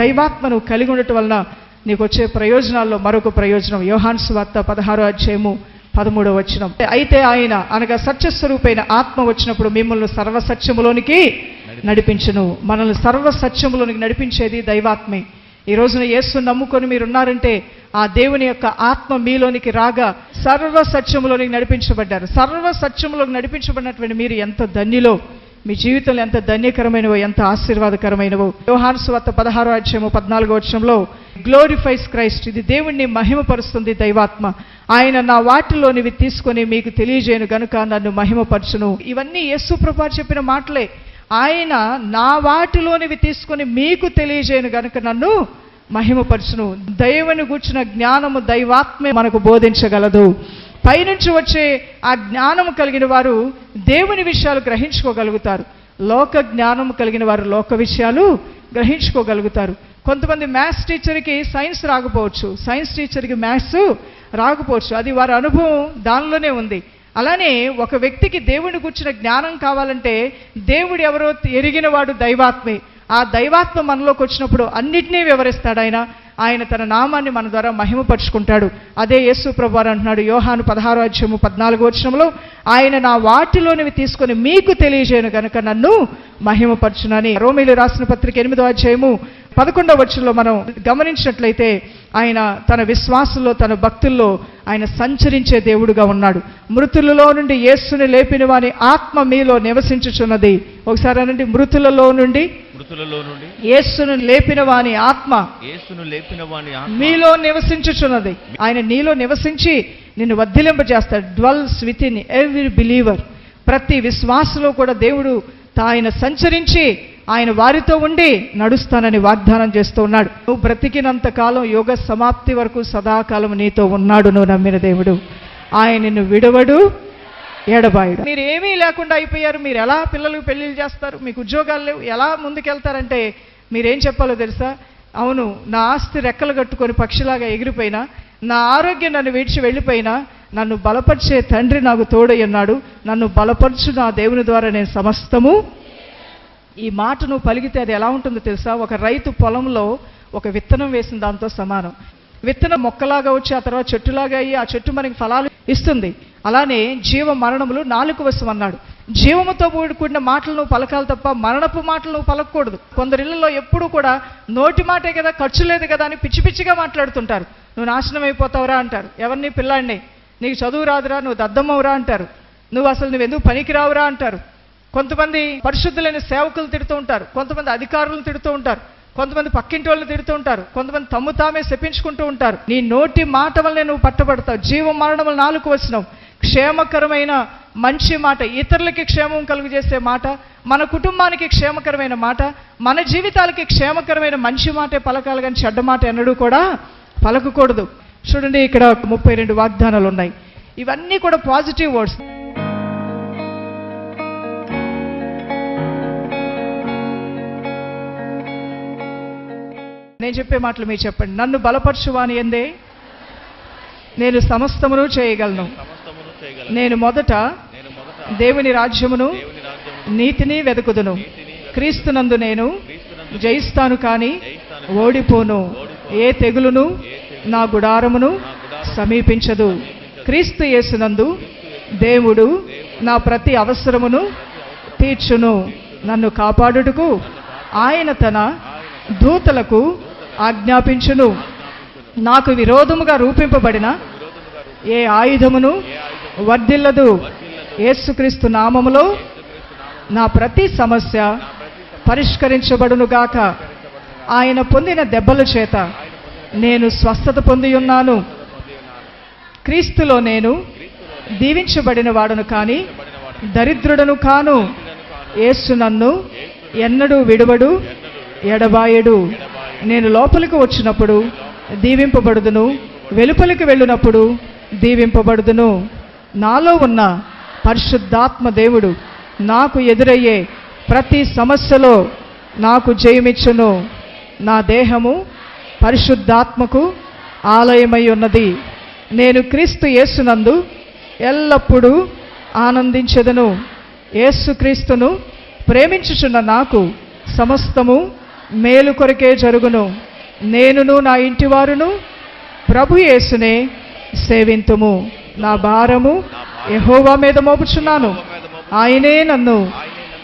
దైవాత్మను కలిగి ఉండటం వలన నీకు వచ్చే ప్రయోజనాల్లో మరొక ప్రయోజనం. యోహాన్ సువార్త పదహారో అధ్యాయము పదమూడవ వచనం. అయితే ఆయన అనగా సత్యస్వరూపైన ఆత్మ వచ్చినప్పుడు మిమ్మల్ని సర్వసత్యములోనికి నడిపించును. మనల్ని సర్వసత్యములోనికి నడిపించేది దైవాత్మే. ఈ రోజున యేసు నమ్ముకొని మీరు ఉన్నారంటే ఆ దేవుని యొక్క ఆత్మ మీలోనికి రాగా సర్వ సత్యములోనికి నడిపించబడ్డారు. సర్వ సత్యములోకి నడిపించబడినటువంటి మీరు ఎంత ధన్యులో. మీ జీవితంలో ఎంత ధన్యకరమైనవో ఎంత ఆశీర్వాదకరమైనవో. యోహాను సువార్త పదహారో అధ్యాయము పద్నాలుగో వచ్చంలో గ్లోరిఫైస్ క్రైస్ట్ ఇది దేవుణ్ణి మహిమపరుస్తుంది దైవాత్మ. ఆయన నా వాటిలోనివి తీసుకొని మీకు తెలియజేయను గనుక నన్ను మహిమపరచును. ఇవన్నీ యేసు ప్రభా చెప్పిన మాటలే. ఆయన నా వాటిలోనివి తీసుకొని మీకు తెలియజేయను గనుక నన్ను మహిమపరచును. దైవను గూర్చిన జ్ఞానము దైవాత్మే మనకు బోధించగలదు. పైనుంచి వచ్చే ఆ జ్ఞానము కలిగిన వారు దేవుని విషయాలు గ్రహించుకోగలుగుతారు. లోక జ్ఞానము కలిగిన వారు లోక విషయాలు గ్రహించుకోగలుగుతారు. కొంతమంది మ్యాథ్స్ టీచర్కి సైన్స్ రాకపోవచ్చు. సైన్స్ టీచర్కి మ్యాథ్స్ రాకపోవచ్చు. అది వారి అనుభవం దానిలోనే ఉంది. అలానే ఒక వ్యక్తికి దేవుని గుర్చిన జ్ఞానం కావాలంటే దేవుడు ఎవరో ఎరిగిన వాడు దైవాత్మే. ఆ దైవాత్మ మనలోకి వచ్చినప్పుడు అన్నిటినీ వివరిస్తాడు ఆయన. ఆయన తన నామాన్ని మన ద్వారా మహిమపరుచుకుంటాడు. అదే యేసు ప్రభు వారు అంటున్నాడు యోహాను పదహారో అధ్యాయము పద్నాలుగు వచనంలో ఆయన నా వాటిలోనివి తీసుకొని మీకు తెలియజేయను గనుక నన్ను మహిమపరచునని. రోమిలు రాసిన పత్రిక ఎనిమిదో అధ్యాయము పదకొండవ వచనంలో మనం గమనించినట్లయితే ఆయన తన విశ్వాసంలో తన భక్తుల్లో ఆయన సంచరించే దేవుడుగా ఉన్నాడు. మృతులలో నుండి యేసుని లేపిన వాని ఆత్మ మీలో నివసించుచున్నది. ఒకసారి అనండి మృతులలో నుండి మృతులలో నుండి యేసును లేపిన వాని ఆత్మ. యేసును లేపిన వాని మీలో నివసించుచున్నది. ఆయన నీలో నివసించి నిన్ను వర్ధిలింపజేస్తాడు. Dwells with in every believer ప్రతి విశ్వాసలో కూడా దేవుడు ఆయన సంచరించి ఆయన వారితో ఉండి నడుస్తానని వాగ్దానం చేస్తూ ఉన్నాడు. నువ్వు బ్రతికినంత కాలం యోగ సమాప్తి వరకు సదాకాలం నీతో ఉన్నాడు నువ్వు నమ్మిన దేవుడు. ఆయన నిన్ను విడవడు ఎడబాయుడు మీరు ఏమీ లేకుండా అయిపోయారు. మీరు ఎలా పిల్లలు పెళ్ళిళ్ళు చేస్తారు? మీకు ఉద్యోగాలు లేవు. ఎలా ముందుకెళ్తారంటే మీరేం చెప్పాలో తెలుసా? అవును నా ఆస్తి రెక్కలు కట్టుకొని పక్షిలాగా ఎగిరిపోయినా నా ఆరోగ్యం నన్ను విడిచి వెళ్ళిపోయినా నన్ను బలపరిచే తండ్రి నాకు తోడై ఉన్నాడు నన్ను బలపరచు నా దేవుని ద్వారా నేను సమస్తము. ఈ మాట నువ్వు పలికితే అది ఎలా ఉంటుందో తెలుసా? ఒక రైతు పొలంలో ఒక విత్తనం వేసిన దాంతో సమానం. విత్తనం మొక్కలాగా వచ్చి ఆ తర్వాత చెట్టులాగా అయ్యి ఆ చెట్టు మనకి ఫలాలు ఇస్తుంది. అలానే జీవ మరణములు నాలుగు వశం అన్నాడు. జీవముతో కూడి- కూడిన మాటలను పలకాలి తప్ప మరణపు మాటలు పలకూడదు పలకకూడదు. కొందరి ఇళ్ళలో ఎప్పుడూ కూడా నోటి మాటే కదా ఖర్చు లేదు కదా అని పిచ్చి పిచ్చిగా మాట్లాడుతుంటారు. నువ్వు నాశనం అయిపోతావురా అంటారు. ఎవరిని? పిల్లాడిని. నీకు చదువు రాదురా నువ్వు దద్దమ్మవురా అంటారు. నువ్వు అసలు నువ్వు ఎందుకు పనికిరావురా అంటారు. కొంతమంది పరిశుద్ధులైన సేవకులు తిడుతూ ఉంటారు. కొంతమంది అధికారులను తిడుతూ ఉంటారు. కొంతమంది పక్కింటి వాళ్ళని తిడుతూ ఉంటారు. కొంతమంది తమ్ము తామే శపించుకుంటూ ఉంటారు. నీ నోటి మాట వల్లే నువ్వు పట్టబడతావు. జీవ మరణములు నాలుగు వచ్చినావు క్షేమకరమైన మంచి మాట ఇతరులకి క్షేమం కలుగజేసే మాట మన కుటుంబానికి క్షేమకరమైన మాట మన జీవితాలకి క్షేమకరమైన మంచి మాటే పలకాలి కానీ చెడ్డ మాట ఎన్నడూ కూడా పలకకూడదు. చూడండి ఇక్కడ ముప్పై రెండు వాగ్దానాలు ఉన్నాయి. ఇవన్నీ కూడా పాజిటివ్ వర్డ్స్. నేను చెప్పే మాటలు మీరు చెప్పండి. నన్ను బలపరచువాని ఎందే? నేను సమస్తమును చేయగలను. నేను మొదట దేవుని రాజ్యమును నీతిని వెతుకుదును. క్రీస్తునందు నేను జయిస్తాను కానీ ఓడిపోను. ఏ తెగులును నా గుడారమును సమీపించదు. క్రీస్తు యేసునందు దేవుడు నా ప్రతి అవసరమును తీర్చును. నన్ను కాపాడుటకు ఆయన తన దూతలకు ఆజ్ఞాపించును. నాకు విరోధముగా రూపింపబడిన ఏ ఆయుధమును వర్ధిల్లదు. యేసుక్రీస్తు నామములో నా ప్రతి సమస్య పరిష్కరించబడునుగాక. ఆయన పొందిన దెబ్బల చేత నేను స్వస్థత పొంది ఉన్నాను. క్రీస్తులో నేను దీవించబడిన వాడను కానీ దరిద్రుడను కాను. యేసు నన్ను ఎన్నడూ విడువడు ఎడబాయడు. నేను లోపలికి వచ్చినప్పుడు దీవింపబడుదును. వెలుపలికి వెళ్ళినప్పుడు దీవింపబడుదును. నాలో ఉన్న పరిశుద్ధాత్మ దేవుడు నాకు ఎదురయ్యే ప్రతి సమస్యలో నాకు జయమిచ్చును. నా దేహము పరిశుద్ధాత్మకు ఆలయమై ఉన్నది. నేను క్రీస్తు యేసునందు ఎల్లప్పుడూ ఆనందించెదను. యేసుక్రీస్తును ప్రేమించుచున్న నాకు సమస్తము మేలు కొరకే జరుగును. నేనును నా ఇంటివారును ప్రభు యేసునే సేవింతుము. నా భారము ఎహోవా మీద మోపుచున్నాను. ఆయనే నన్ను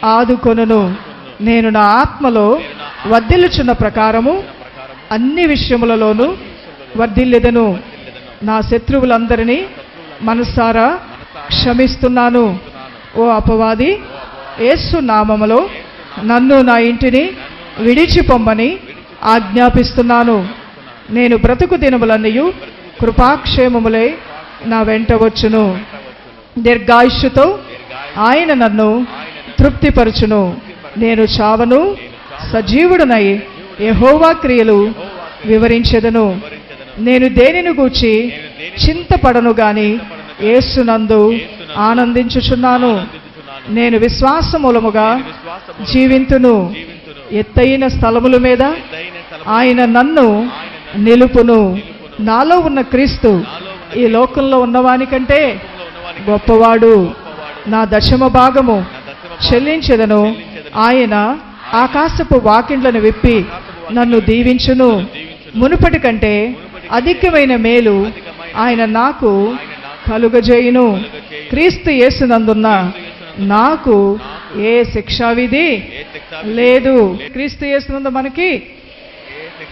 ఆదుకొనును. నేను నా ఆత్మలో వర్ధిల్లుచున్న ప్రకారము అన్ని విషయములలోనూ వర్ధిల్లెదను. నా శత్రువులందరినీ మనసారా క్షమిస్తున్నాను. ఓ అపవాది ఏసు నామములో నన్ను నా ఇంటిని విడిచిపొమ్మని ఆజ్ఞాపిస్తున్నాను. నేను బ్రతుకు దినములన్నయు కృపాక్షేమములై నా వెంట వచ్చును. దీర్ఘాయుష్యుతో ఆయన నన్ను తృప్తిపరచును. నేను చావను. సజీవుడునై యహోవా క్రియలు వివరించెదను. నేను దేనిని గూర్చి చింతపడను గాని ఏసునందు ఆనందించుచున్నాను. నేను విశ్వాస మూలముగా జీవింతును. ఎత్తైన స్థలముల మీద ఆయన నన్ను నిలుపును. నాలో ఉన్న క్రీస్తు ఈ లోకంలో ఉన్నవానికంటే గొప్పవాడు. నా దశమ భాగము చెల్లించదను ఆయన ఆకాశపు వాకిండ్లను విప్పి నన్ను దీవించును. మునుపటి కంటే అధికమైన మేలు ఆయన నాకు కలుగజేయును. క్రీస్తు యేసునందున్న నాకు ఏ శిక్షావిధి లేదు. క్రీస్తు యేసునందు మనకి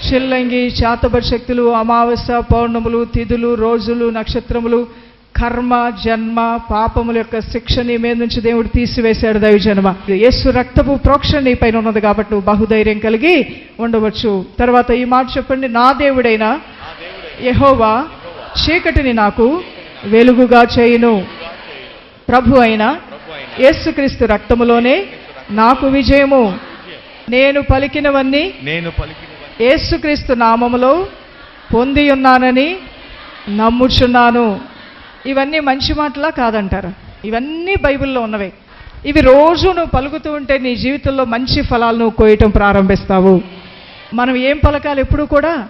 చిల్లంగి చేతబడి శక్తులు అమావాస్య పౌర్ణములు తిథులు రోజులు నక్షత్రములు కర్మ జన్మ పాపముల యొక్క శిక్ష నీ మీద నుంచి దేవుడు తీసివేశాడు దైవజన్మ యేసు రక్తపు ప్రోక్షణ నీ పైన ఉన్నది కాబట్టి నువ్వు బహుధైర్యం కలిగి ఉండవచ్చు. తర్వాత ఈ మాట చెప్పండి నా దేవుడైన యెహోవా చీకటిని నాకు వెలుగుగా చేయును. ప్రభు అయిన యేసుక్రీస్తు రక్తములోనే నాకు విజయము. నేను పలికినవన్నీ నేను పలికిన యేసుక్రీస్తు నామములో పొంది ఉన్నానని నమ్ముచున్నాను. ఇవన్నీ మంచి మాటలా కాదంటారు. ఇవన్నీ బైబిల్లో ఉన్నవే. ఇవి రోజు నువ్వు పలుకుతూ ఉంటే నీ జీవితంలో మంచి ఫలాలు నువ్వు కోయటం ప్రారంభిస్తావు. మనం ఏం పలకాలి ఎప్పుడు కూడా?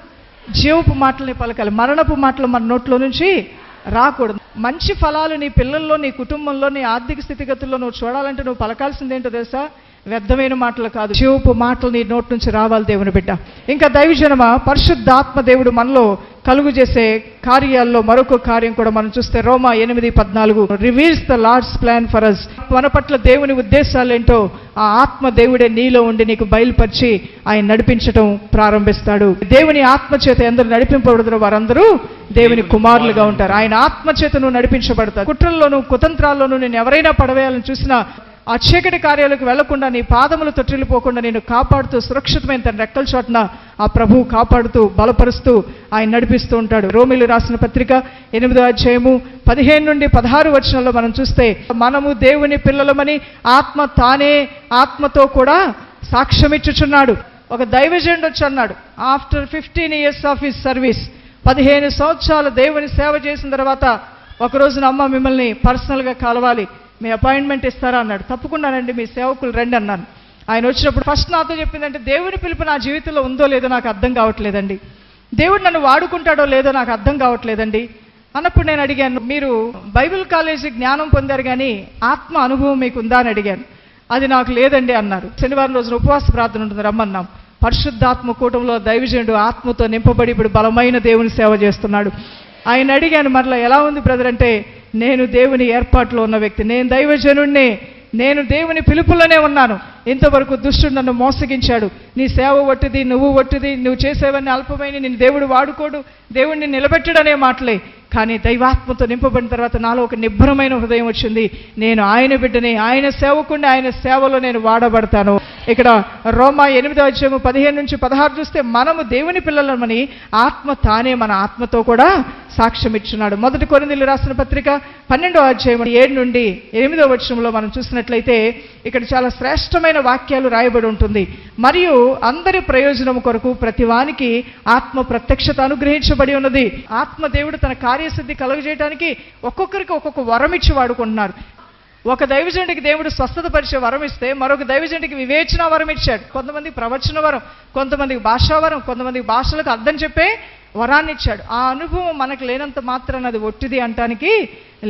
జీవపు మాటలని పలకాలి. మరణపు మాటలు మన నోట్లో నుంచి రాకూడదు. మంచి ఫలాలు నీ పిల్లల్లో నీ కుటుంబంలో నీ ఆర్థిక స్థితిగతుల్లో నువ్వు చూడాలంటే నువ్వు పలకాల్సిందేంటో తెలుసా? వ్యర్థమైన మాటలు కాదు. జీవపు మాటలు నీ నోటి నుంచి రావాలి దేవుని బిడ్డ. ఇంకా దైవజనమ పరిశుద్ధాత్మ దేవుడు మనలో కలుగు చేసే కార్యాల్లో మరొక కార్యం కూడా మనం చూస్తే రోమా ఎనిమిది పద్నాలుగు. Reveals the lord's plan for us మన పట్ల దేవుని ఉద్దేశాలు ఏంటో ఆ ఆత్మ దేవుడే నీలో ఉండి నీకు బయలుపరిచి ఆయన నడిపించటం ప్రారంభిస్తాడు. దేవుని ఆత్మ చేత ఎందరు నడిపింపబడుతున్న వారందరూ దేవుని కుమారులుగా ఉంటారు. ఆయన ఆత్మ చేత నువ్వు నడిపించబడతారు కుట్రల్లోనూ కుతంత్రాల్లోనూ నేను ఎవరైనా పడవేయాలని చూసినా ఆ చీకటి కార్యాలకు వెళ్ళకుండా నీ పాదములు తొట్టిల్లిపోకుండా నేను కాపాడుతూ సురక్షితమైన తన రెక్కల చోట్న ఆ ప్రభువు కాపాడుతూ బలపరుస్తూ ఆయన నడిపిస్తూ ఉంటాడు. రోమిలు రాసిన పత్రిక ఎనిమిదో అధ్యాయము పదిహేను నుండి పదహారు వచనంలో మనం చూస్తే మనము దేవుని పిల్లలమని ఆత్మ తానే ఆత్మతో కూడా సాక్ష్యమిచ్చుచున్నాడు. ఒక దైవజనుడు వచ్చి అన్నాడు after fifteen years of his service పదిహేను సంవత్సరాలు దేవుని సేవ చేసిన తర్వాత ఒక రోజున అమ్మ మిమ్మల్ని పర్సనల్గా కలవాలి. మీ అపాయింట్మెంట్ ఇస్తారా అన్నాడు. తప్పకుండానండి మీ సేవకులు రండి అన్నాను. ఆయన వచ్చినప్పుడు ఫస్ట్ నాతో చెప్పిందంటే దేవుని పిలుపు నా జీవితంలో ఉందో లేదో నాకు అర్థం కావట్లేదండి. దేవుడు నన్ను వాడుకుంటాడో లేదో నాకు అర్థం కావట్లేదండి. అన్నప్పుడు నేను అడిగాను మీరు బైబిల్ కాలేజీ జ్ఞానం పొందారు కానీ ఆత్మ అనుభవం మీకు ఉందా అని అడిగాను. అది నాకు లేదండి అన్నారు. శనివారం రోజున ఉపవాస ప్రార్థన ఉంటుంది రమ్మన్నాం. పరిశుద్ధాత్మ కూటంలో దైవజనుడు ఆత్మతో నింపబడి ఇప్పుడు బలమైన దేవుని సేవ చేస్తున్నాడు. ఆయన అడిగాను మరలా ఎలా ఉంది బ్రదర్? అంటే నేను దేవుని ఏర్పాట్లో ఉన్న వ్యక్తి. నేను దైవజనుణ్ణి. నేను దేవుని పిలుపులోనే ఉన్నాను. ఇంతవరకు దుష్టుడు నన్ను మోసగించాడు. నీ సేవ ఒట్టిది నువ్వు ఒట్టిది నువ్వు చేసేవన్నీ అల్పమైన నేను దేవుడు వాడుకోడు దేవుడిని నిలబెట్టడనే మాటలే. కానీ దైవాత్మతో నింపబడిన తర్వాత నాలో ఒక నిబ్బరమైన హృదయం వచ్చింది. నేను ఆయన బిడ్డని ఆయన సేవకుండా ఆయన సేవలో నేను వాడబడతాను. ఇక్కడ రోమా ఎనిమిదో అధ్యాయము పదిహేను నుంచి పదహారు చూస్తే మనము దేవుని పిల్లలమని ఆత్మ తానే మన ఆత్మతో కూడా సాక్ష్యం ఇచ్చున్నాడు. మొదటి కొరిందీలు రాసిన పత్రిక పన్నెండో అధ్యాయం ఏడు నుండి ఎనిమిదో వచనంలో మనం చూసినట్లయితే ఇక్కడ చాలా శ్రేష్టమైన వాక్యాలు రాయబడి ఉంటుంది. మరియు అందరి ప్రయోజనం కొరకు ప్రతివానికి ఆత్మ ప్రత్యక్షత అనుగ్రహించబడి ఉన్నది. ఆత్మ దేవుడు తన కార్యసిద్ధి కలుగజేయడానికి ఒక్కొక్కరికి ఒక్కొక్క వరం ఇచ్చి వాడుకుంటున్నారు. ఒక దైవజనుడికి దేవుడు స్వస్థత పరిచే వరం ఇస్తే మరొక దైవజనుడికి వివేచన వరం ఇచ్చాడు. కొంతమందికి ప్రవచన వరం కొంతమందికి భాషా వరం కొంతమందికి భాషలకు అర్థం చెప్పే వరాన్ని ఇచ్చాడు. ఆ అనుభవం మనకు లేనంత మాత్రాన అది ఒట్టిది అంటానికి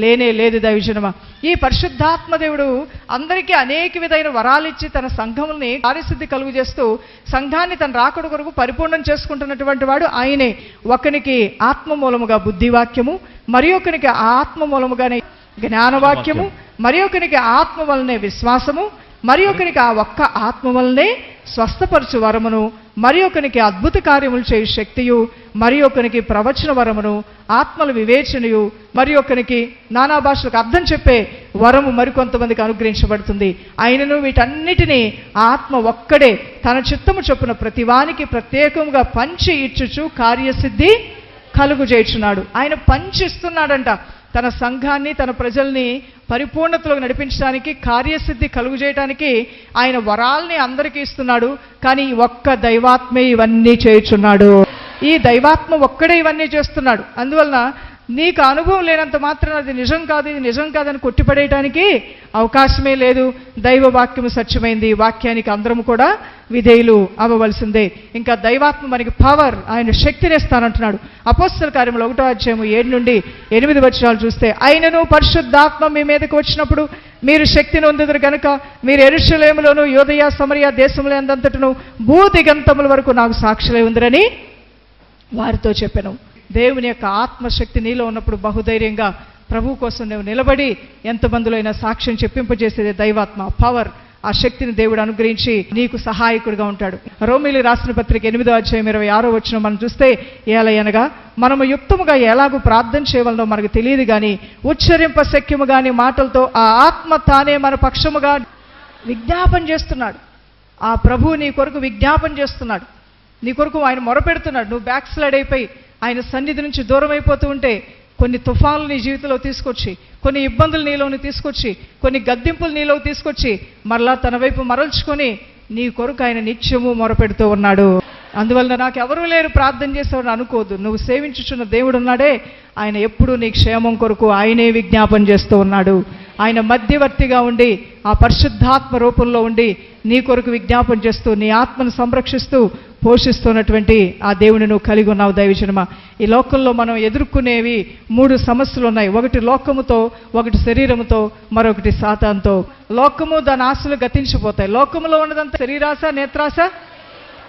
లేనే లేదు దైవజనమ. ఈ పరిశుద్ధాత్మ దేవుడు అందరికీ అనేక విధమైన వరాలు ఇచ్చి తన సంఘముల్ని కార్యసిద్ధి కలుగు చేస్తూ సంఘాన్ని తన రాకడ కొరకు పరిపూర్ణం చేసుకుంటున్నటువంటి వాడు ఆయనే. ఒకనికి ఆత్మ మూలముగా బుద్ధివాక్యము మరి ఒకనికి ఆత్మ మూలముగానే జ్ఞానవాక్యము మరి ఒకరికి ఆత్మ వలనే విశ్వాసము మరి ఒకరికి ఆ ఒక్క ఆత్మ వలనే స్వస్థపరచు వరమును మరి ఒకనికి అద్భుత కార్యములు చేయు శక్తియు మరి ఒకనికి ప్రవచన వరమును ఆత్మల వివేచనయు మరి ఒకనికి నానా భాషలకు అర్థం చెప్పే వరము మరికొంతమందికి అనుగ్రహించబడుతుంది. ఆయనను వీటన్నిటినీ ఆత్మ ఒక్కడే తన చిత్తము చొప్పున ప్రతివానికి ప్రత్యేకంగా పంచి ఇచ్చుచు కార్యసిద్ధి కలుగు చేయుచున్నాడు. ఆయన పంచిస్తున్నాడంట. తన సంఘాన్ని తన ప్రజల్ని పరిపూర్ణతలో నడిపించడానికి కార్యసిద్ధి కలుగు చేయడానికి ఆయన వరాల్ని అందరికీ ఇస్తున్నాడు. కానీ ఒక్క దైవాత్మే ఇవన్నీ చేయుచున్నాడు. ఈ దైవాత్మ ఒక్కడే ఇవన్నీ చేస్తున్నాడు. అందువలన నీకు అనుభవం లేనంత మాత్రం అది నిజం కాదు ఇది నిజం కాదని కొట్టిపడేయటానికి అవకాశమే లేదు. దైవ వాక్యము సత్యమైంది వాక్యానికి అందరం కూడా విధేయులు అవ్వవలసిందే. ఇంకా దైవాత్మ మనకి పవర్ ఆయన శక్తినిస్తానంటున్నాడు అపోస్తల కార్యములు ఒకటో అధ్యాయము ఏడు నుండి ఎనిమిది వచనాలు చూస్తే ఆయనను పరిశుద్ధాత్మ మీ మీదకు వచ్చినప్పుడు మీరు శక్తిని పొందుదురు కనుక మీరు ఎరుషలేములోను యోదయ సమరయ దేశములు ఎందంతటను భూదిగంతముల వరకు నాకు సాక్షులై ఉందిరని వారితో చెప్పాను. దేవుని యొక్క ఆత్మశక్తి నీలో ఉన్నప్పుడు బహుధైర్యంగా ప్రభు కోసం నువ్వు నిలబడి ఎంతమందిలో అయినా సాక్ష్యం చెప్పింపజేసేది దైవాత్మ పవర్. ఆ శక్తిని దేవుడు అనుగ్రహించి నీకు సహాయకుడిగా ఉంటాడు. రోమిలి రాసిన పత్రిక ఎనిమిదో అధ్యాయం ఇరవై ఆరో వచ్చిన మనం చూస్తే ఏలయనగా మనము యుక్తముగా ఎలాగూ ప్రార్థన చేయవలనో మనకు తెలియదు కానీ ఉచ్చరింప శక్యము గాని మాటలతో ఆ ఆత్మ తానే మన పక్షముగా విజ్ఞాపన చేస్తున్నాడు. ఆ ప్రభువు నీ కొరకు విజ్ఞాపన చేస్తున్నాడు. నీ కొరకు ఆయన మొరపెడుతున్నాడు. నువ్వు బ్యాక్ స్లైడ్ అయిపోయి ఆయన సన్నిధి నుంచి దూరం అయిపోతూ ఉంటే కొన్ని తుఫాన్లు నీ జీవితంలో తీసుకొచ్చి కొన్ని ఇబ్బందులు నీలోని తీసుకొచ్చి కొన్ని గద్దింపులు నీలో తీసుకొచ్చి మరలా తన వైపు మరల్చుకొని నీ కొరకు ఆయన నిత్యము మొరపెడుతూ ఉన్నాడు. అందువలన నాకు ఎవరూ లేరు ప్రార్థన చేసేవాడు అనుకోదు నువ్వు సేవించుచున్న దేవుడు ఉన్నాడే. ఆయన ఎప్పుడూ నీ క్షేమం కొరకు ఆయనే విజ్ఞాపన చేస్తూ ఉన్నాడు. ఆయన మధ్యవర్తిగా ఉండి ఆ పరిశుద్ధాత్మ రూపంలో ఉండి నీ కొరకు విజ్ఞాపన చేస్తూ నీ ఆత్మను సంరక్షిస్తూ పోషిస్తున్నటువంటి ఆ దేవుని నువ్వు కలిగి ఉన్నావు దైవజనమ ఈ లోకంలో మనం ఎదుర్కొనేవి మూడు సమస్యలు ఉన్నాయి. ఒకటి లోకముతో ఒకటి శరీరముతో మరొకటి సాతాంతో లోకము దాని ఆశలు గతించిపోతాయి. లోకములో ఉన్నదంతా శరీరాశ నేత్రాశ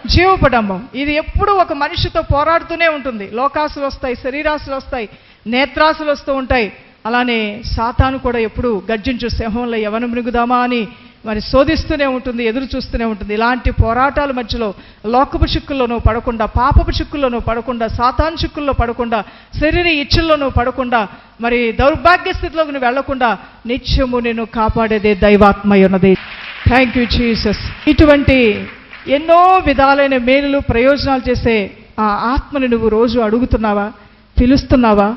జీవపడంబం ఇది ఎప్పుడూ ఒక మనిషితో పోరాడుతూనే ఉంటుంది. లోకాసులు వస్తాయి శరీరాశలు వస్తాయి నేత్రాశలు వస్తూ ఉంటాయి. అలానే సాతాను కూడా ఎప్పుడు గర్జించు సింహంలో ఎవరు మృగుదామా అని మరి శోధిస్తూనే ఉంటుంది ఎదురు చూస్తూనే ఉంటుంది. ఇలాంటి పోరాటాల మధ్యలో లోకపు చిక్కుల్లోనూ పడకుండా పాపపు చిక్కుల్లోనూ పడకుండా సాతాన్ చిక్కుల్లో పడకుండా శరీర ఇచ్చుల్లోనూ పడకుండా మరి దౌర్భాగ్య స్థితిలోకి నువ్వు వెళ్ళకుండా నిత్యము నేను కాపాడేదే దైవాత్మై ఉన్నది. థ్యాంక్ యూ జీసస్ ఇటువంటి ఎన్నో విధాలైన మేలులు ప్రయోజనాలు చేసే ఆ ఆత్మని నువ్వు రోజు అడుగుతున్నావా పిలుస్తున్నావా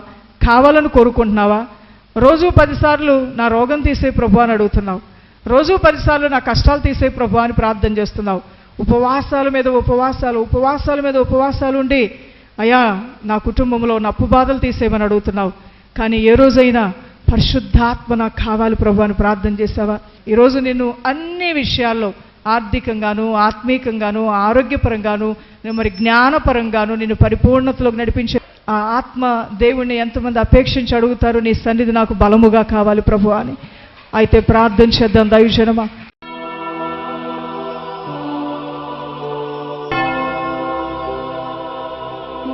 కావాలని కోరుకుంటున్నావా? రోజు పదిసార్లు నా రోగం తీసే ప్రభు అని అడుగుతున్నావు. రోజు పదిసార్లు నా కష్టాలు తీసే ప్రభు అని ప్రార్థన చేస్తున్నావు. ఉపవాసాల మీద ఉపవాసాలు ఉపవాసాల మీద ఉపవాసాలు ఉండి అయ్యా నా కుటుంబంలో నప్పు అప్పు బాధలు తీసేయమని అడుగుతున్నావు. కానీ ఏ రోజైనా పరిశుద్ధాత్మ నాకు కావాలి ప్రభు అని ప్రార్థన చేసావా? ఈరోజు నిన్ను అన్ని విషయాల్లో ఆర్థికంగాను ఆత్మీకంగాను ఆరోగ్యపరంగాను మరి జ్ఞానపరంగాను నిన్ను పరిపూర్ణతలోకి నడిపించే ఆ ఆత్మ దేవుణ్ణి ఎంతమంది అపేక్షించి అడుగుతారు నీ సన్నిధి నాకు బలముగా కావాలి ప్రభు అని. అయితే ప్రార్థన చేద్దాం దైవజనమా?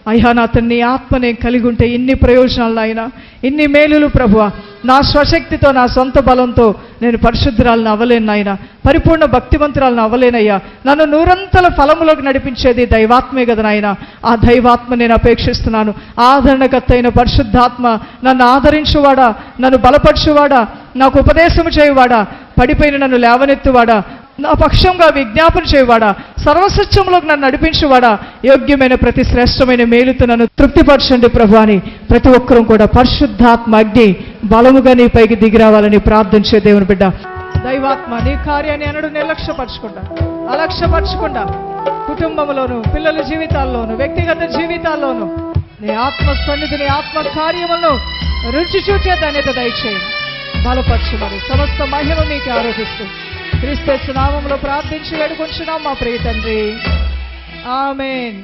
అయ్యా నా నీ ఆత్మ నేను కలిగి ఉంటే ఇన్ని ప్రయోజనాలు ఆయన ఇన్ని మేలులు ప్రభువ. నా స్వశక్తితో నా సొంత బలంతో నేను పరిశుద్ధురాలను అవ్వలేను నాయన. పరిపూర్ణ భక్తివంతురాలను అవ్వలేనయ్యా నన్ను నూరంతల ఫలములోకి నడిపించేది దైవాత్మే కదా నాయన. ఆ దైవాత్మ నేను అపేక్షిస్తున్నాను. ఆదరణకర్త అయిన పరిశుద్ధాత్మ నన్ను ఆదరించువాడా? నన్ను బలపరచువాడా? నాకు ఉపదేశము చేయువాడా? పడిపోయిన నన్ను లేవనెత్తువాడా? నా పక్షంగా విజ్ఞాపన చేయవాడా? సర్వసత్యంలోకి నన్ను నడిపించేవాడా? యోగ్యమైన ప్రతి శ్రేష్టమైన మేలుతో నన్ను తృప్తిపరచండి ప్రభు అని ప్రతి ఒక్కరూ కూడా పరిశుద్ధాత్మ అగ్ని బలముగా నీ పైకి దిగిరావాలని ప్రార్థించే దేవుని బిడ్డ. దైవాత్మ నీ కార్యాన్ని అనడు నిర్లక్ష్యపరచకుండా అలక్ష్యపరచకుండా కుటుంబంలోను పిల్లల జీవితాల్లోను వ్యక్తిగత జీవితాల్లోను నీ ఆత్మ సన్నిధి నీ ఆత్మ కార్యములను రుచి చూచే ధన్యత దయచేయండి బలపరచుమని సమస్త మహిమ మీకు ఆరోపిస్తుంది క్రీస్తు నామంలో ప్రార్థించి వేడుకుంటున్నాం మా ప్రియ తండ్రి. ఆమెన్.